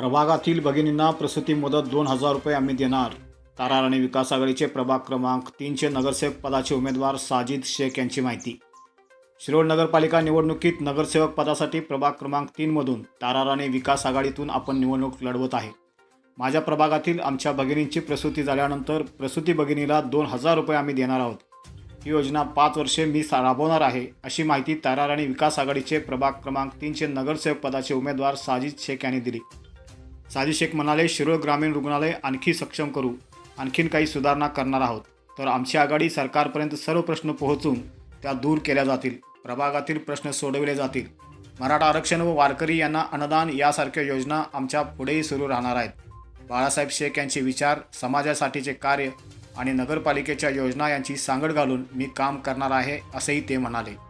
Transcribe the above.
प्रभागातील भगिनींना प्रसूती मदत दोन हजार रुपये आम्ही देणार. तारा राणी विकास आघाडीचे प्रभाग क्रमांक तीनशे नगरसेवक पदाचे उमेदवार साजिद शेख यांची माहिती. शिरोळ नगरपालिका निवडणुकीत नगरसेवक पदासाठी प्रभाग क्रमांक तीनमधून तारा राणी विकास आघाडीतून आपण निवडणूक लढवत आहे. माझ्या प्रभागातील आमच्या भगिनींची प्रसूती झाल्यानंतर प्रसूती भगिनीला दोन हजार रुपये आम्ही देणार आहोत. ही योजना पाच वर्षे मी राबवणार आहे अशी माहिती तारा राणी विकास आघाडीचे प्रभाग क्रमांक तीनशे नगरसेवक पदाचे उमेदवार साजिद शेख यांनी दिली. साजी शेख म्हणाले शिरोळ ग्रामीण रुग्णालय आणखी सक्षम करू. आणखीन काही सुधारणा करणार आहोत. तर आमची आघाडी सरकारपर्यंत सर्व प्रश्न पोहोचून त्या दूर केल्या जातील. प्रभागातील प्रश्न सोडविले जातील. मराठा आरक्षण व वारकरी यांना अनुदान यासारख्या योजना आमच्या पुढेही सुरू राहणार आहेत. बाळासाहेब शेख यांचे विचार समाजासाठीचे कार्य आणि नगरपालिकेच्या योजना यांची सांगड घालून मी काम करणार आहे असेही ते म्हणाले.